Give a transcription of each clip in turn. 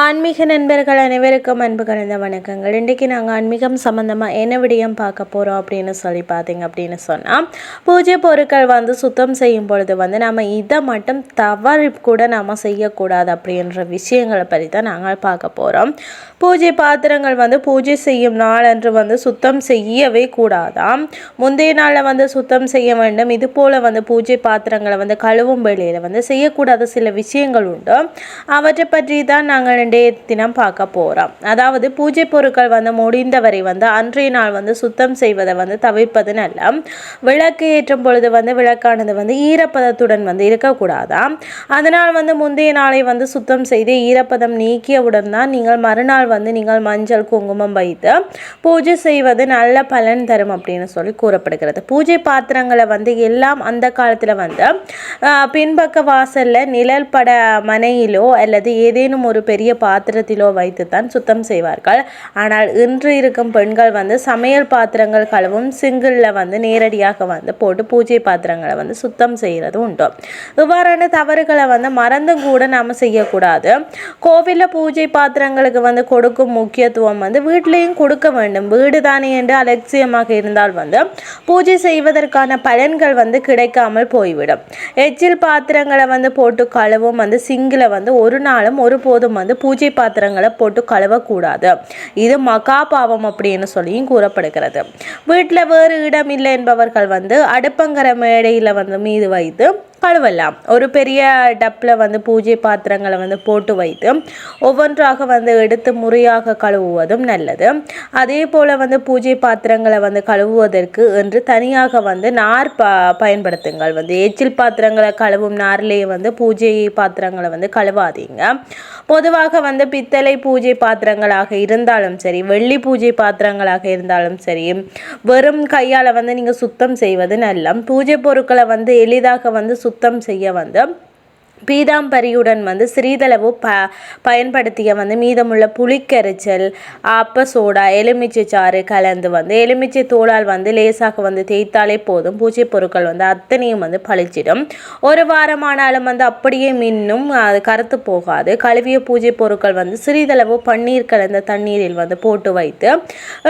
ஆன்மீக நண்பர்கள் அனைவருக்கும் அன்பு கலந்த வணக்கங்கள். இன்றைக்கி நாங்கள் ஆன்மீகம் சம்மந்தமாக என்ன விடயம் பார்க்க போகிறோம் அப்படின்னு சொல்லி பார்த்தீங்க அப்படின்னு சொன்னால் பூஜை பொருட்கள் வந்து சுத்தம் செய்யும் பொழுது வந்து நம்ம இதை மட்டும் தவறு கூட நாம் செய்யக்கூடாது அப்படின்ற விஷயங்களை பற்றி தான் நாங்கள் பார்க்க போகிறோம் பூஜை பாத்திரங்கள் வந்து பூஜை செய்யும் நாள் அன்று வந்து சுத்தம் செய்யவே கூடாதாம் முந்தைய நாளில் வந்து சுத்தம் செய்ய வேண்டும். இது போல் வந்து பூஜை பாத்திரங்களை வந்து கழுவும் வெளியில் வந்து செய்யக்கூடாத சில விஷயங்கள் உண்டு. அவற்றை பற்றி தான் நாங்கள் ரெண்டே தினம் பார்க்க போகிறோம் அதாவது பூஜை பொருட்கள் வந்து முடிந்தவரை வந்து அன்றைய நாள் வந்து சுத்தம் செய்வதை வந்து தவிர்ப்பது நல்ல. விளக்கு ஏற்றும் பொழுது வந்து விளக்கானது வந்து ஈரப்பதத்துடன் வந்து இருக்கக்கூடாதாம் அதனால் வந்து முந்தைய நாளை வந்து சுத்தம் செய்து ஈரப்பதம் நீக்கியவுடன் தான் நீங்கள் மறுநாள் வந்து நீங்கள் மஞ்சள் குங்குமம் வைத்து பூஜை செய்வது நல்ல பலன் தரும் அப்படின்னு சொல்லி கூறப்படுகிறது. பூஜை பாத்திரங்களை வந்து எல்லாம் அந்த காலத்தில் வந்து பின்பக்க வாசலில் நிழல் பட மனையிலோ அல்லது ஏதேனும் ஒரு பெரிய பாத்திரத்திலோ வைத்துத்தான் சுத்தம் செய்வார்கள். ஆனால் இன்று இருக்கும் பெண்கள் வந்து சமையல் பாத்திரங்கள் கழுவும் சிங்கிளில் வந்து நேரடியாக வந்து போட்டு பூஜை பாத்திரங்களை வந்து சுத்தம் செய்கிறது உண்டு. இவ்வாறான தவறுகளை வந்து மறந்தும் கூட நாம் செய்யக்கூடாது. கோவிலில் பூஜை பாத்திரங்களுக்கு வந்து கொடுக்கும் முக்கியத்துவம் வந்து வீட்லேயும் கொடுக்க வேண்டும். வீடு தானே என்று அலட்சியமாக இருந்தால் வந்து பூஜை செய்வதற்கான பலன்கள் வந்து கிடைக்காமல் போய்விடும். எச்சில் பாத்திரங்களை வந்து போட்டு கழுவும் வந்து சிங்கில் வந்து ஒரு நாளும் ஒருபோதும் வந்து பூஜை பாத்திரங்களை போட்டு கழுவக்கூடாது. இது மகா பாவம் அப்படின்னு சொல்லியும் கூறப்படுகிறது. வீட்டில் வேறு இடம் இல்லை என்பவர்கள் வந்து அடுப்பங்கர மேடையில் வந்து மீது வைத்து கழுவலாம் ஒரு பெரிய டப்பில் வந்து பூஜை பாத்திரங்களை வந்து போட்டு வைத்து ஒவ்வொன்றாக வந்து எடுத்து முறையாக கழுவுவதும் நல்லது. அதே போல் வந்து பூஜை பாத்திரங்களை வந்து கழுவுவதற்கு என்று தனியாக வந்து நார் ப பயன்படுத்துங்கள். வந்து எச்சில் பாத்திரங்களை கழுவும் நார்லேயே வந்து பூஜை பாத்திரங்களை வந்து கழுவாதீங்க. பொதுவாக வந்து பித்தளை பூஜை பாத்திரங்களாக இருந்தாலும் சரி வெள்ளி பூஜை பாத்திரங்களாக இருந்தாலும் சரி வெறும் கையால் வந்து நீங்கள் சுத்தம் செய்வது நல்ல பூஜை பொருட்களை வந்து எளிதாக வந்து சுத்தம் சுத்தம் செய்ய வந்து பீதாம்பரியுடன் வந்து சிறிதளவு ப பயன்படுத்திய வந்து மீதமுள்ள புளிக்கரைச்சல் அப்ப சோடா எலுமிச்சை சாறு கலந்து வந்து எலுமிச்சை தோளால் வந்து லேசாக வந்து தேய்த்தாலே போதும். பூஜை பொருட்கள் வந்து அத்தனையும் வந்து பழிச்சிடும் ஒரு வாரமானாலும் வந்து அப்படியே மின்னும் அது கருத்து போகாது. கழுவிய பூஜை பொருட்கள் வந்து சிறிதளவு பன்னீர் கலந்த தண்ணீரில் வந்து போட்டு வைத்து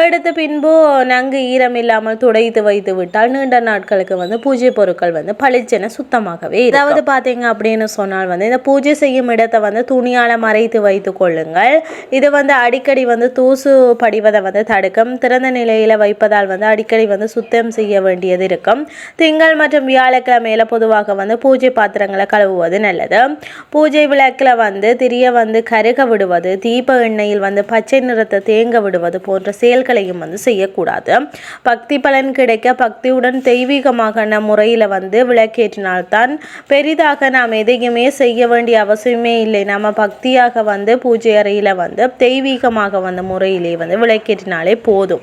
எடுத்து பின்பு நன்கு ஈரம் இல்லாமல் துடைத்து வைத்து விட்டால் நீண்ட நாட்களுக்கு வந்து பூஜை பொருட்கள் வந்து பளிச்சென சுத்தமாகவே அதாவது பார்த்தீங்க அப்படின்னு சொன்னால் வந்து இந்த பூஜை செய்யும் இடத்தை வந்து துணியால் மறைத்து வைத்து கொள்ளுங்கள். இது வந்து அடிக்கடி வந்து தூசு படிவதை வந்து தடுக்கும். திறந்த நிலையில் வைப்பதால் வந்து அடிக்கடி வந்து சுத்தம் செய்ய வேண்டியது இருக்கும். திங்கள் மற்றும் வியாழக்கிழமையில் பொதுவாக வந்து பூஜை பாத்திரங்களை கழுவுவது நல்லது. பூஜை விளக்கில் வந்து திரிய வந்து கருக விடுவது தீப எண்ணெயில் வந்து பச்சை நிறத்தை தேங்க விடுவது போன்ற செயல்களையும் வந்து செய்யக்கூடாது. பக்தி பலன் கிடைக்க பக்தியுடன் தெய்வீகமாக முறையில் வந்து விளக்கேற்றினால்தான் பெரிதாக நாம் எதையும் எதுவுமே செய்ய வேண்டிய அவசியமே இல்லை. நம்ம பக்தியாக வந்து பூஜை அறையில் வந்து தெய்வீகமாக வந்த முறையிலே வந்து விளக்கேற்றினாலே போதும்.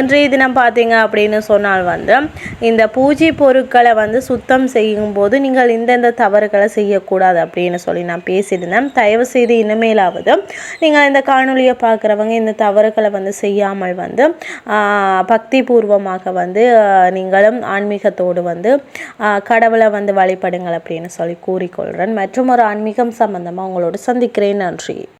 இன்றைய தினம் பார்த்தீங்க அப்படின்னு சொன்னால் வந்து இந்த பூஜை பொருட்களை வந்து சுத்தம் செய்யும் போது நீங்கள் இந்தந்த தவறுகளை செய்யக்கூடாது அப்படின்னு சொல்லி நான் பேசியிருந்தேன். தயவு செய்து இனிமேலாவது நீங்கள் இந்த காணொலியை பார்க்குறவங்க இந்த தவறுகளை வந்து செய்யாமல் வந்து பக்தி பூர்வமாக வந்து நீங்களும் ஆன்மீகத்தோடு வந்து கடவுளை வந்து வழிபடுங்கள் அப்படின்னு சொல்லி கூறி கூறிக்கொள்கிறேன் மற்றும் ஒரு ஆன்மீகம் சம்பந்தமாக உங்களோடு சந்திக்கிறேன். நன்றி.